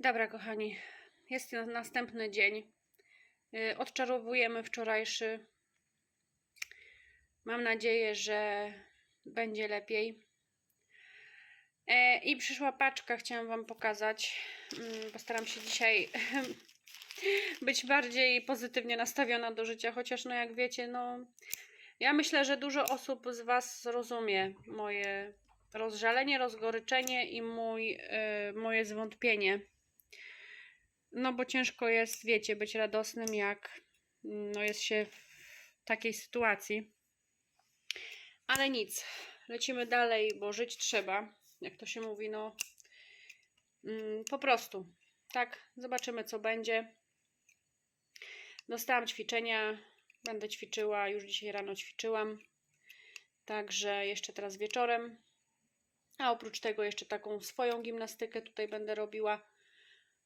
Dobra, kochani, jest na- następny dzień. Y, Odczarowujemy wczorajszy. Mam nadzieję, że będzie lepiej. E, I przyszła paczka, chciałam Wam pokazać. Mm, Postaram się dzisiaj być bardziej pozytywnie nastawiona do życia, chociaż, no jak wiecie, no. Ja myślę, że dużo osób z Was zrozumie moje rozżalenie, rozgoryczenie i mój, y, moje zwątpienie. No bo ciężko jest, wiecie, być radosnym, jak no, jest się w takiej sytuacji. Ale nic, lecimy dalej, bo żyć trzeba, jak to się mówi, no mm, po prostu. Tak, zobaczymy co będzie. Dostałam ćwiczenia, będę ćwiczyła, już dzisiaj rano ćwiczyłam. Także jeszcze teraz wieczorem. A oprócz tego jeszcze taką swoją gimnastykę tutaj będę robiła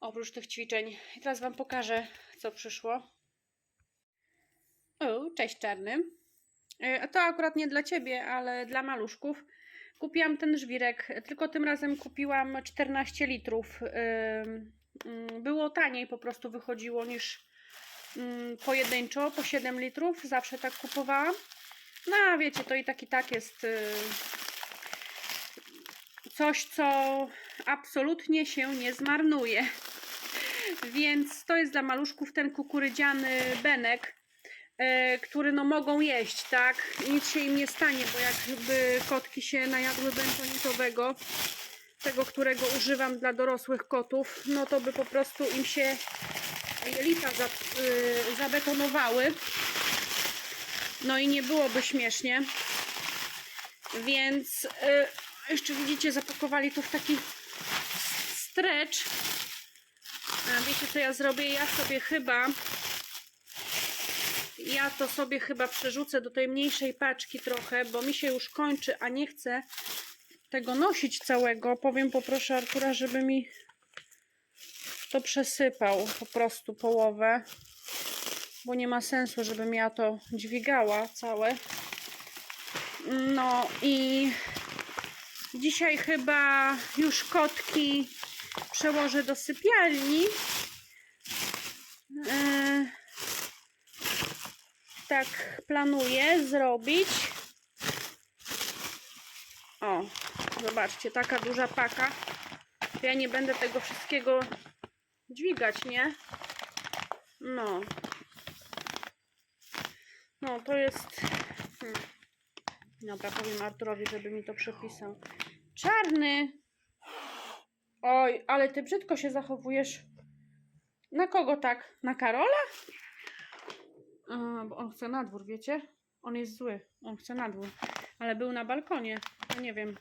oprócz tych ćwiczeń. I teraz Wam pokażę, co przyszło. O, cześć czarny. E, to akurat nie dla Ciebie, ale dla maluszków. Kupiłam ten żwirek, tylko tym razem kupiłam 14 litrów. Ym, ym, Było taniej po prostu wychodziło niż ym, pojedynczo, po 7 litrów. Zawsze tak kupowałam. No a wiecie, to i tak i tak jest y, coś, co absolutnie się nie zmarnuje. Więc to jest dla maluszków ten kukurydziany benek, e, który no mogą jeść, tak? Nic się im nie stanie, bo jakby kotki się najadły bentonitowego, tego, którego używam dla dorosłych kotów, no to by po prostu im się jelita za, y, zabetonowały. No i nie byłoby śmiesznie. Więc y, jeszcze widzicie, zapakowali to w taki stretch. A wiecie co ja zrobię? Ja sobie chyba ja to sobie chyba przerzucę do tej mniejszej paczki trochę, bo mi się już kończy, a nie chcę tego nosić całego. Powiem poproszę Artura, żeby mi to przesypał po prostu połowę, bo nie ma sensu, żebym ja to dźwigała całe. No i dzisiaj chyba już kotki przełożę do sypialni. E, tak planuję zrobić. O, zobaczcie, taka duża paka. Ja nie będę tego wszystkiego dźwigać, nie? No. No, to jest... Hmm. Dobra, powiem Arturowi, żeby mi to przepisał. Czarny! Oj, ale ty brzydko się zachowujesz. Na kogo tak? Na Karola? A, bo on chce na dwór, wiecie? On jest zły. On chce na dwór. Ale był na balkonie. No nie wiem.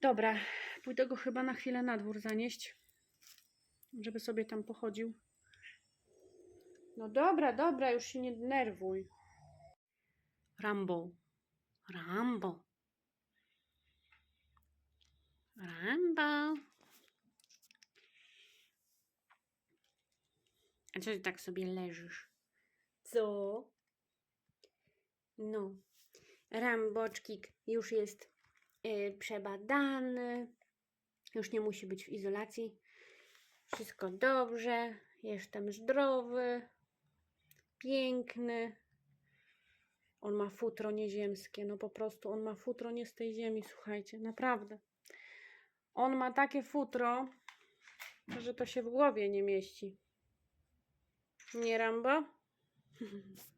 Dobra, pójdę go chyba na chwilę na dwór zanieść. Żeby sobie tam pochodził. No dobra, dobra, już się nie denerwuj. Rambo. Rambo. Rambo. A co ty tak sobie leżysz? Co? No. Ramboczkik już jest y, przebadany. Już nie musi być w izolacji. Wszystko dobrze. Jestem zdrowy. Piękny. On ma futro nieziemskie. No po prostu on ma futro nie z tej ziemi, słuchajcie. Naprawdę. On ma takie futro, że to się w głowie nie mieści. Nie Rambo?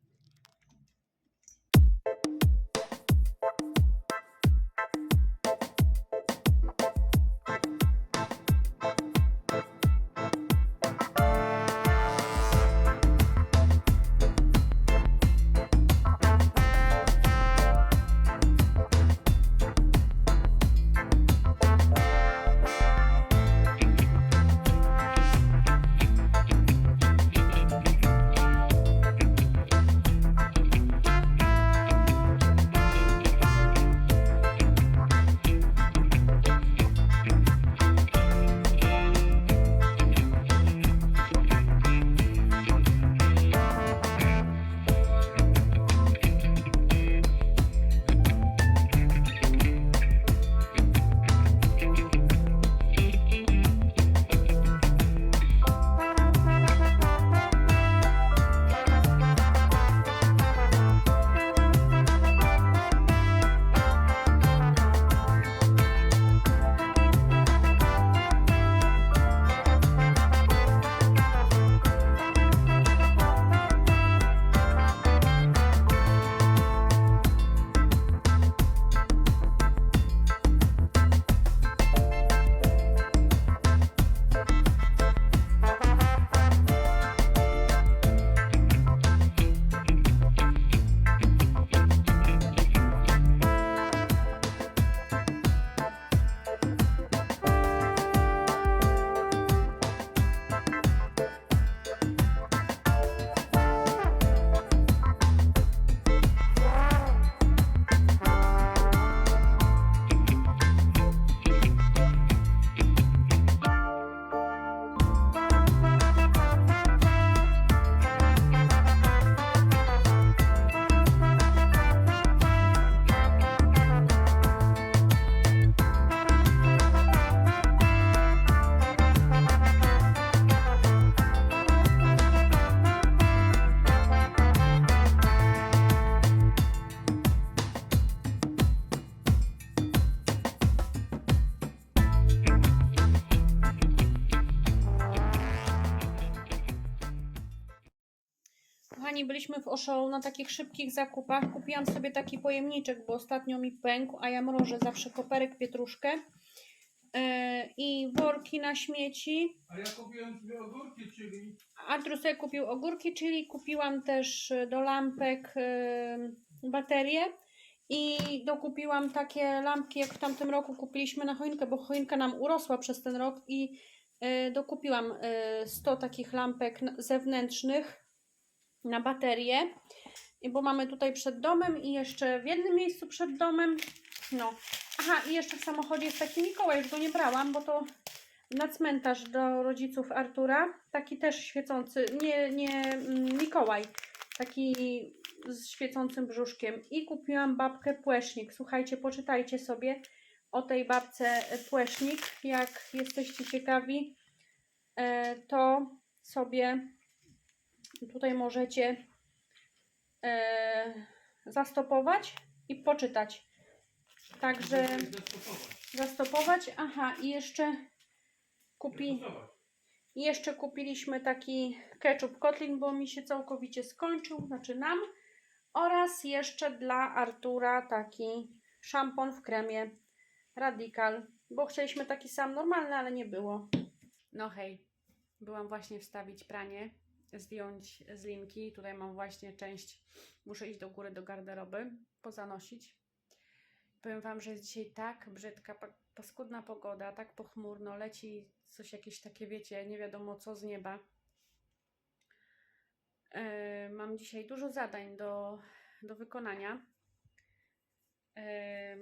w Osho na takich szybkich zakupach. Kupiłam sobie taki pojemniczek, bo ostatnio mi pękł, a ja mrożę zawsze koperek, pietruszkę. Yy, I worki na śmieci. A ja kupiłem sobie ogórki, czyli Artur sobie kupił ogórki, czyli kupiłam też y, do lampek y, baterie i dokupiłam takie lampki, jak w tamtym roku kupiliśmy na choinkę, bo choinka nam urosła przez ten rok i dokupiłam y, 100 takich lampek zewnętrznych na baterie, I bo mamy tutaj przed domem i jeszcze w jednym miejscu przed domem. No. Aha, i jeszcze w samochodzie jest taki Mikołaj, już go nie brałam, bo to na cmentarz do rodziców Artura. Taki też świecący, nie, nie mm, Mikołaj, taki z świecącym brzuszkiem. I kupiłam babkę Płesznik. Słuchajcie, poczytajcie sobie o tej babce e, Płesznik. Jak jesteście ciekawi, e, to sobie tutaj możecie e, zastopować i poczytać. Także zastopować. Aha, i jeszcze kupi. I jeszcze kupiliśmy taki ketchup Kotlin, bo mi się całkowicie skończył, znaczy nam. Oraz jeszcze dla Artura taki szampon w kremie Radical, bo chcieliśmy taki sam normalny, ale nie było. No hej, byłam właśnie wstawić pranie, zdjąć z linki. Tutaj mam właśnie część, muszę iść do góry do garderoby, pozanosić. Powiem Wam, że jest dzisiaj tak brzydka, pa- paskudna pogoda, tak pochmurno, leci coś jakieś takie, wiecie, nie wiadomo co z nieba. E, mam dzisiaj dużo zadań do, do wykonania. E,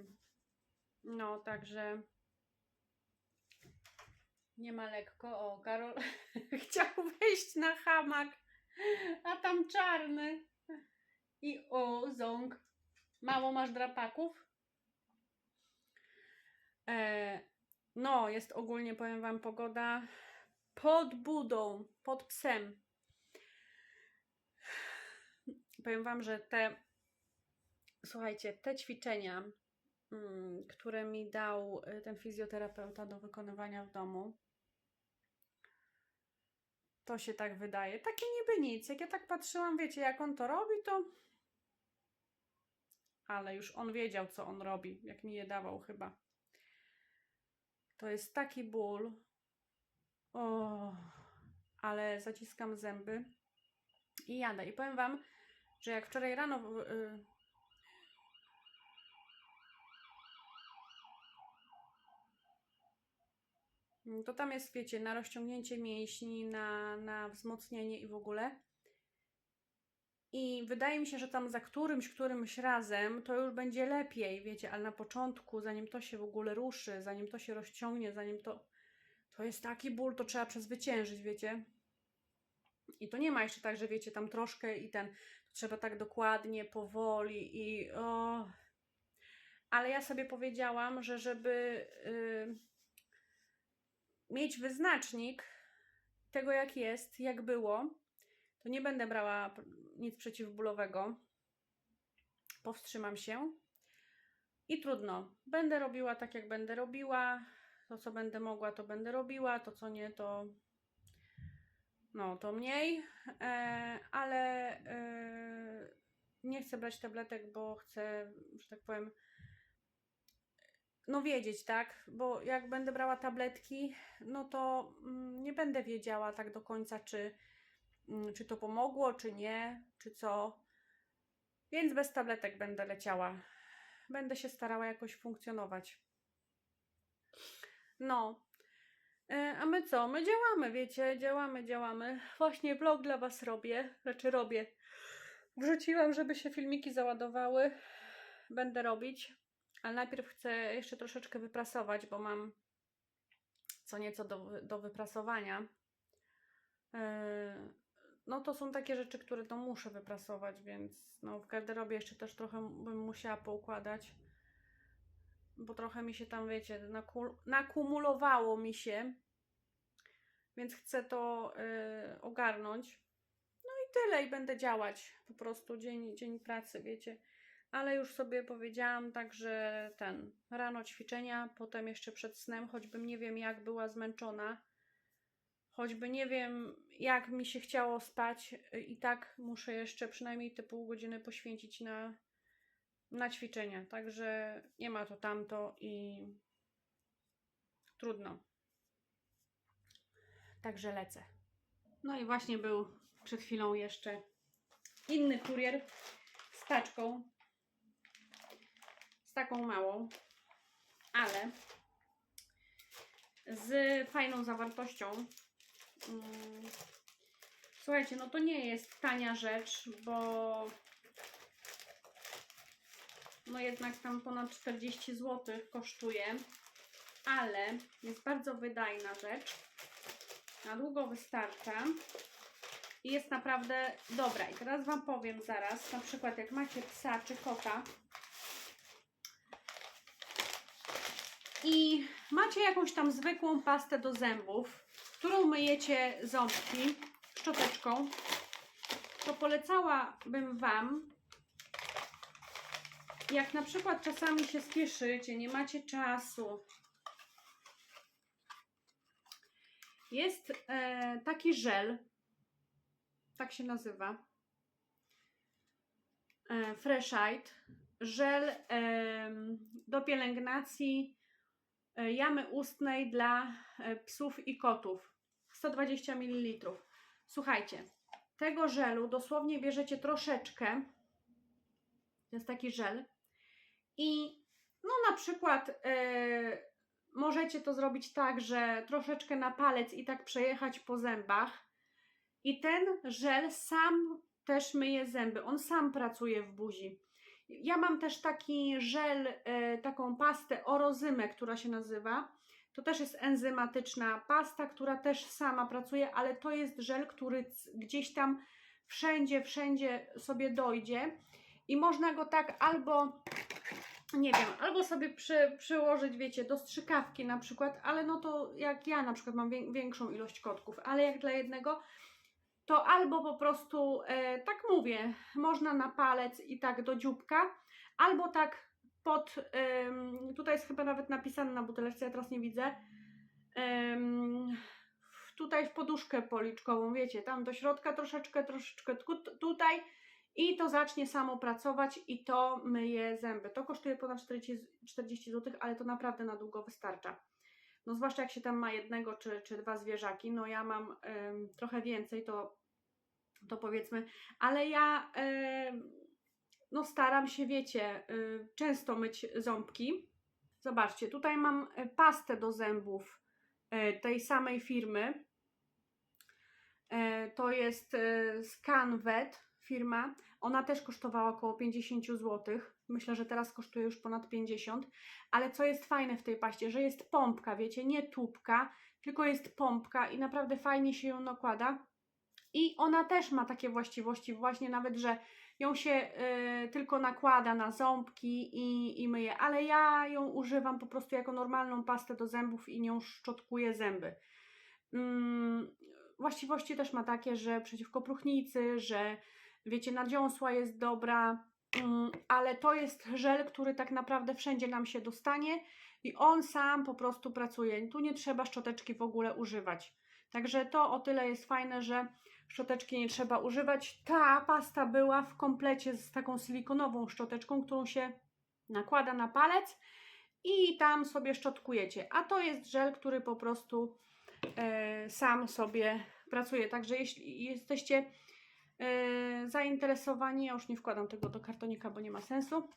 no, także nie ma lekko. O, Karol chciał wejść na hamak, a tam czarny. I o, ząg. Mało masz drapaków? E, no, jest ogólnie, powiem Wam, pogoda pod budą, pod psem. Powiem Wam, że te, słuchajcie, te ćwiczenia, mm, które mi dał y, ten fizjoterapeuta do wykonywania w domu, to się tak wydaje. Takie niby nic. Jak ja tak patrzyłam, wiecie, jak on to robi, to. Ale już on wiedział, co on robi, jak mi je dawał chyba. To jest taki ból. O, ale zaciskam zęby i jadę. I powiem Wam, że jak wczoraj rano. y, to tam jest, wiecie, na rozciągnięcie mięśni, na, na wzmocnienie i w ogóle. I wydaje mi się, że tam za którymś, którymś razem to już będzie lepiej, wiecie, ale na początku, zanim to się w ogóle ruszy, zanim to się rozciągnie, zanim to. To jest taki ból, to trzeba przezwyciężyć, wiecie. I to nie ma jeszcze tak, że wiecie, tam troszkę i ten. Trzeba tak dokładnie, powoli i. O. Ale ja sobie powiedziałam, że żeby y, mieć wyznacznik tego, jak jest, jak było, to nie będę brała nic przeciwbólowego. Powstrzymam się. I trudno. Będę robiła tak, jak będę robiła. To, co będę mogła, to będę robiła. To, co nie, to. No, to mniej. E, ale e, nie chcę brać tabletek, bo chcę, że tak powiem, no wiedzieć, tak? Bo jak będę brała tabletki, no to mm, nie będę wiedziała tak do końca, czy, mm, czy to pomogło, czy nie, czy co. Więc bez tabletek będę leciała. Będę się starała jakoś funkcjonować. No. E, A my co? My działamy, wiecie, działamy, działamy. Właśnie vlog dla Was robię, znaczy robię. Wrzuciłam, żeby się filmiki załadowały. Będę robić, ale najpierw chcę jeszcze troszeczkę wyprasować, bo mam co nieco do, do wyprasowania. E, No to są takie rzeczy, które to muszę wyprasować, więc no w garderobie jeszcze też trochę bym musiała poukładać bo trochę mi się tam, wiecie, naku- nakumulowało mi się, więc chcę to y, ogarnąć. No i tyle, i będę działać po prostu dzień, dzień pracy, wiecie. Ale już sobie powiedziałam, także ten rano ćwiczenia, potem jeszcze przed snem, choćbym nie wiem jak była zmęczona, choćby nie wiem, jak mi się chciało spać, y, i tak muszę jeszcze przynajmniej te pół godziny poświęcić na, na ćwiczenia. Także nie ma to tamto i trudno. Także lecę. No i właśnie był przed chwilą jeszcze inny kurier z paczką. Taką małą, ale z fajną zawartością. Mm. Słuchajcie, no to nie jest tania rzecz, bo no jednak tam ponad 40 zł kosztuje, ale jest bardzo wydajna rzecz. Na długo wystarcza i jest naprawdę dobra. I teraz Wam powiem zaraz, na przykład jak macie psa czy kota i macie jakąś tam zwykłą pastę do zębów, którą myjecie ząbki szczoteczką, to polecałabym Wam, jak na przykład czasami się spieszycie, nie macie czasu, jest e, taki żel, tak się nazywa, e, Freshite, żel em, do pielęgnacji e, jamy ustnej dla e, psów i kotów. 120 ml. Słuchajcie, tego żelu dosłownie bierzecie troszeczkę. To jest taki żel. I no na przykład e, możecie to zrobić tak, że troszeczkę na palec i tak przejechać po zębach. I ten żel sam też myje zęby. On sam pracuje w buzi. Ja mam też taki żel, e, taką pastę orozymę, która się nazywa. To też jest enzymatyczna pasta, która też sama pracuje, ale to jest żel, który gdzieś tam wszędzie, wszędzie sobie dojdzie i można go tak albo, nie wiem, albo sobie przy, przyłożyć, wiecie, do strzykawki na przykład, ale no to jak ja na przykład mam wię- większą ilość kotków, ale jak dla jednego, to albo po prostu, e, tak mówię, można na palec i tak do dzióbka, albo tak pod, tutaj jest chyba nawet napisane na buteleczce, ja teraz nie widzę, tutaj w poduszkę policzkową, wiecie, tam do środka troszeczkę, troszeczkę tutaj i to zacznie samo pracować i to myje zęby. To kosztuje ponad 40, 40 zł, ale to naprawdę na długo wystarcza. No zwłaszcza jak się tam ma jednego czy, czy dwa zwierzaki, no ja mam trochę więcej, to, to powiedzmy, ale ja no staram się, wiecie, y, często myć ząbki. Zobaczcie, tutaj mam y, pastę do zębów y, tej samej firmy. E, To jest ScanVet firma. Ona też kosztowała około 50 zł. Myślę, że teraz kosztuje już ponad 50. Ale co jest fajne w tej paście, że jest pompka, wiecie, nie tubka, tylko jest pompka i naprawdę fajnie się ją nakłada. I ona też ma takie właściwości, właśnie nawet, że ją się y, tylko nakłada na ząbki i, i myje, ale ja ją używam po prostu jako normalną pastę do zębów i nią szczotkuję zęby. Mm, właściwości też ma takie, że przeciwko próchnicy, że wiecie, na dziąsła jest dobra, ale to jest żel, który tak naprawdę wszędzie nam się dostanie i on sam po prostu pracuje. Tu nie trzeba szczoteczki w ogóle używać. Także to o tyle jest fajne, że szczoteczki nie trzeba używać. Ta pasta była w komplecie z taką silikonową szczoteczką, którą się nakłada na palec i tam sobie szczotkujecie. A to jest żel, który po prostu e, sam sobie pracuje. Także jeśli jesteście zainteresowani, ja już nie wkładam tego do kartonika, bo nie ma sensu.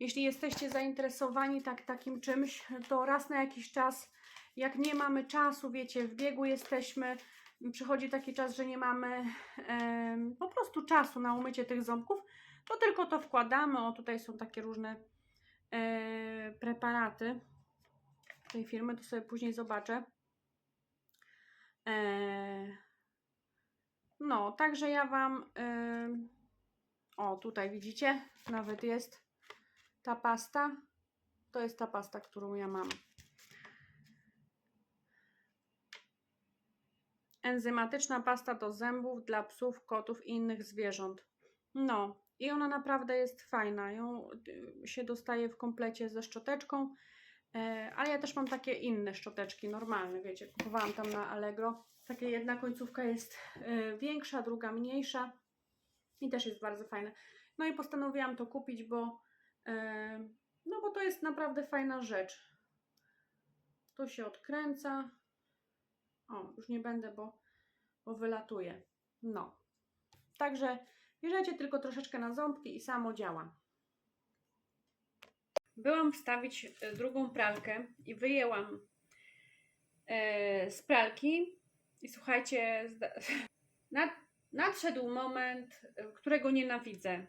Jeśli jesteście zainteresowani tak, takim czymś, to raz na jakiś czas, jak nie mamy czasu, wiecie, w biegu jesteśmy, przychodzi taki czas, że nie mamy em, po prostu czasu na umycie tych ząbków, to tylko to wkładamy. O, tutaj są takie różne e, preparaty tej firmy, to sobie później zobaczę. E, no, także ja Wam. em, o, tutaj widzicie, nawet jest ta pasta. To jest ta pasta, którą ja mam. Enzymatyczna pasta do zębów dla psów, kotów i innych zwierząt. No, i ona naprawdę jest fajna. Ją y, się dostaje w komplecie ze szczoteczką. E, ale ja też mam takie inne szczoteczki, normalne, wiecie, kupowałam tam na Allegro. Takie jedna końcówka jest e, większa, druga mniejsza i też jest bardzo fajne. No i postanowiłam to kupić, bo e, no bo to jest naprawdę fajna rzecz. To się odkręca. O, już nie będę, bo, bo wylatuje. No. Także bierzecie tylko troszeczkę na ząbki i samo działa. Byłam wstawić e, drugą pralkę i wyjęłam z pralki i słuchajcie, zda- nad, nadszedł moment, e, którego nienawidzę.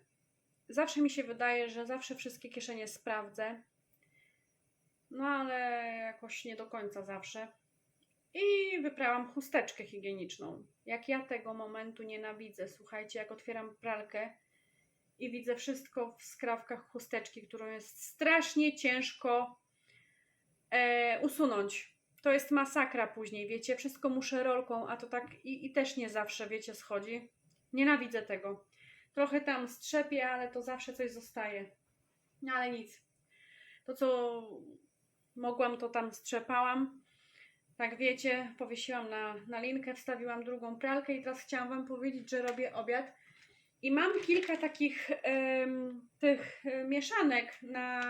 Zawsze mi się wydaje, że zawsze wszystkie kieszenie sprawdzę, no ale jakoś nie do końca zawsze. I wyprałam chusteczkę higieniczną. Jak ja tego momentu nienawidzę, słuchajcie, jak otwieram pralkę i widzę wszystko w skrawkach chusteczki, którą jest strasznie ciężko e, usunąć. To jest masakra później, wiecie, wszystko muszę rolką, a to tak i, i też nie zawsze, wiecie, schodzi. Nienawidzę tego. Trochę tam strzepię, ale to zawsze coś zostaje. No ale nic. To, co mogłam, to tam strzepałam. Tak wiecie, powiesiłam na, na linkę, wstawiłam drugą pralkę i teraz chciałam Wam powiedzieć, że robię obiad. I mam kilka takich em, tych e, mieszanek na,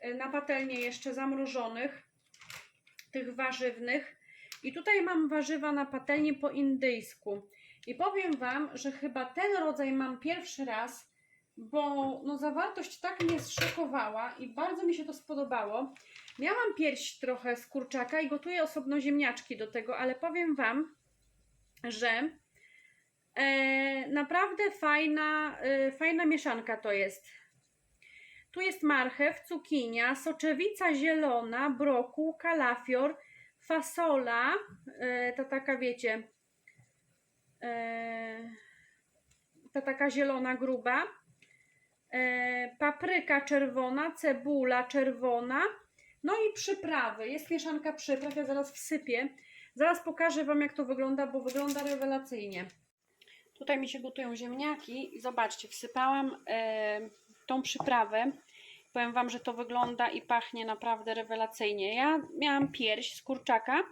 e, na patelnię jeszcze zamrożonych, tych warzywnych. I tutaj mam warzywa na patelni po indyjsku. I powiem Wam, że chyba ten rodzaj mam pierwszy raz, bo no, zawartość tak mnie zszokowała i bardzo mi się to spodobało. Miałam pierś trochę z kurczaka i gotuję osobno ziemniaczki do tego, ale powiem Wam, że e, naprawdę fajna, e, fajna mieszanka to jest. Tu jest marchew, cukinia, soczewica zielona, brokuł, kalafior, fasola, e, ta taka wiecie, e, ta taka zielona gruba, e, papryka czerwona, cebula czerwona, no i przyprawy. Jest mieszanka przypraw, ja zaraz wsypię. Zaraz pokażę Wam, jak to wygląda, bo wygląda rewelacyjnie. Tutaj mi się gotują ziemniaki i zobaczcie, wsypałam tą przyprawę. Powiem Wam, że to wygląda i pachnie naprawdę rewelacyjnie. Ja miałam pierś z kurczaka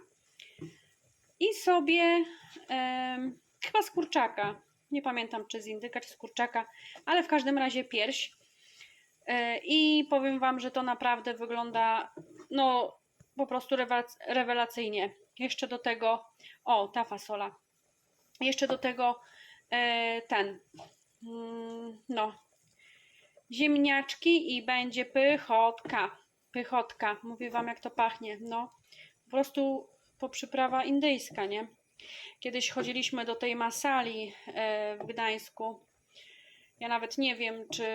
i sobie e, chyba z kurczaka, nie pamiętam czy z indyka, czy z kurczaka, ale w każdym razie pierś. E, I powiem Wam, że to naprawdę wygląda no po prostu rewelacyjnie. Jeszcze do tego, o ta fasola. Jeszcze do tego e, ten, mm, no, ziemniaczki i będzie pychotka. Pychotka. Mówię Wam, jak to pachnie. No, po prostu po przyprawa indyjska, nie? Kiedyś chodziliśmy do tej masali e, w Gdańsku. Ja nawet nie wiem, czy,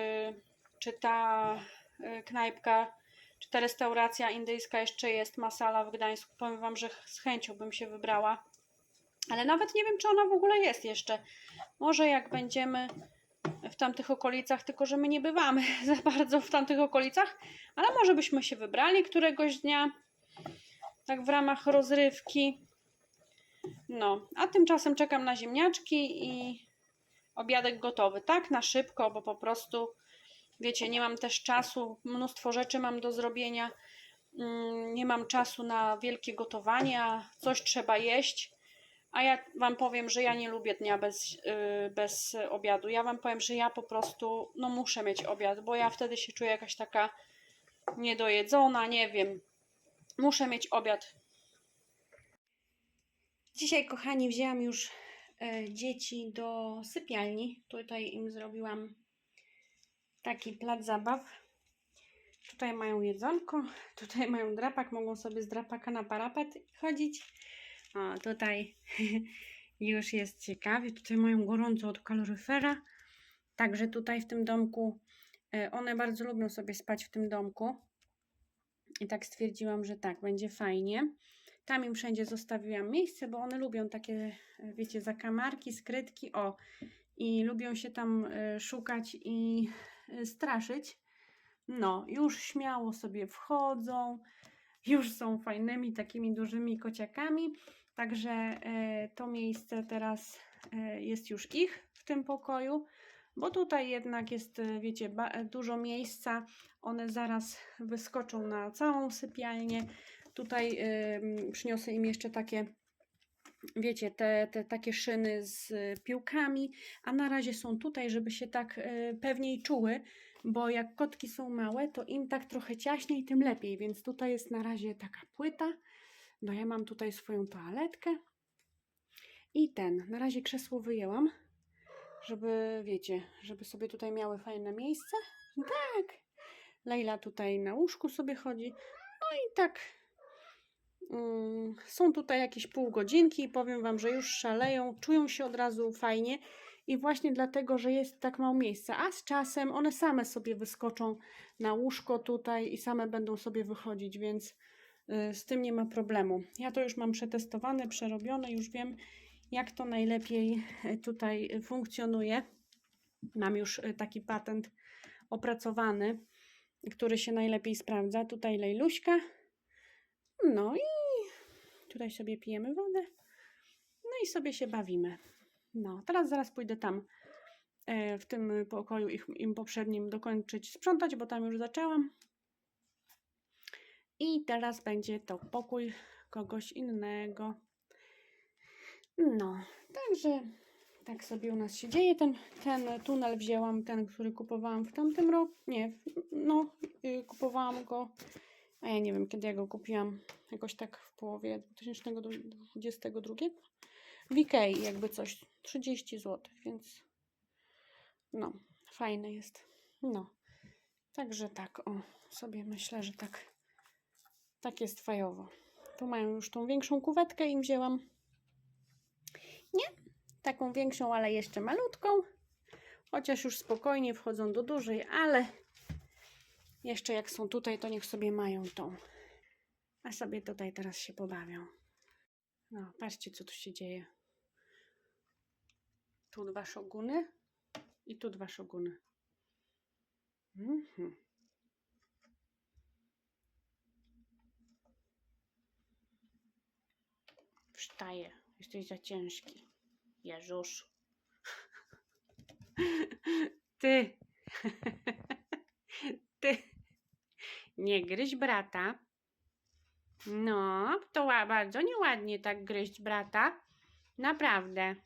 czy ta e, knajpka, czy ta restauracja indyjska jeszcze jest masala w Gdańsku. Powiem Wam, że z chęcią bym się wybrała. Ale nawet nie wiem, czy ona w ogóle jest jeszcze. Może jak będziemy w tamtych okolicach, tylko że my nie bywamy za bardzo w tamtych okolicach, ale może byśmy się wybrali któregoś dnia, tak w ramach rozrywki. No, a tymczasem czekam na ziemniaczki i obiadek gotowy, tak? Na szybko, bo po prostu, wiecie, nie mam też czasu, mnóstwo rzeczy mam do zrobienia, mm, nie mam czasu na wielkie gotowania, coś trzeba jeść. A ja Wam powiem, że ja nie lubię dnia bez, yy, bez obiadu. Ja Wam powiem, że ja po prostu no muszę mieć obiad, bo ja wtedy się czuję jakaś taka niedojedzona, nie wiem. Muszę mieć obiad. Dzisiaj, kochani, wzięłam już e, dzieci do sypialni. Tutaj im zrobiłam taki plac zabaw. Tutaj mają jedzonko, tutaj mają drapak, mogą sobie z drapaka na parapet chodzić. O, tutaj już jest ciekawie. Tutaj mają gorąco od kaloryfera. Także tutaj w tym domku e, one bardzo lubią sobie spać w tym domku. I tak stwierdziłam, że tak, będzie fajnie. Tam im wszędzie zostawiłam miejsce, bo one lubią takie, e, wiecie, zakamarki, skrytki, o. I lubią się tam e, szukać i straszyć. No, już śmiało sobie wchodzą, już są fajnymi takimi dużymi kociakami. Także e, to miejsce teraz e, jest już ich w tym pokoju. bo tutaj jednak jest, e, wiecie, dużo miejsca. One zaraz wyskoczą na całą sypialnię. Tutaj przyniosę im jeszcze takie, wiecie, te, te takie szyny z piłkami, a na razie są tutaj, żeby się tak pewniej czuły, bo jak kotki są małe, to im tak trochę ciaśniej, tym lepiej, więc tutaj jest na razie taka płyta. No ja mam tutaj swoją toaletkę. I ten, na razie krzesło wyjęłam, żeby, wiecie, żeby sobie tutaj miały fajne miejsce. Tak, Leila tutaj na łóżku sobie chodzi, no i tak Mm, Są tutaj jakieś pół godzinki i powiem Wam, że już szaleją, czują się od razu fajnie i właśnie dlatego, że jest tak mało miejsca, a z czasem one same sobie wyskoczą na łóżko tutaj i same będą sobie wychodzić, więc y, z tym nie ma problemu. Ja to już mam przetestowane, przerobione, już wiem jak to najlepiej y, tutaj funkcjonuje. Mam już y, taki patent opracowany, który się najlepiej sprawdza. Tutaj Lejluśka. No i Tutaj sobie pijemy wodę. No i sobie się bawimy. No, teraz zaraz pójdę tam e, w tym pokoju ich, im poprzednim dokończyć sprzątać, bo tam już zaczęłam. I teraz będzie to pokój kogoś innego. No, także tak sobie u nas się dzieje. Ten, ten tunel wzięłam, ten, który kupowałam w tamtym roku. Nie, no, y, kupowałam go a ja nie wiem, kiedy ja go kupiłam. Jakoś tak w połowie 2022. W Ikei jakby coś. 30 zł, więc no, fajny jest. No, także tak, o, sobie myślę, że tak, tak jest fajowo. Tu mają już tą większą kuwetkę im wzięłam. Nie, taką większą, ale jeszcze malutką. Chociaż już spokojnie wchodzą do dużej, ale jeszcze jak są tutaj, to niech sobie mają tą. A sobie tutaj teraz się pobawią. No, patrzcie, co tu się dzieje. Tu dwa szoguny i tu dwa szoguny. Mhm. Wstaję. Jesteś za ciężki. Jeżusz. Ty. Ty. Nie gryź brata. No, to bardzo nieładnie tak gryźć brata. Naprawdę.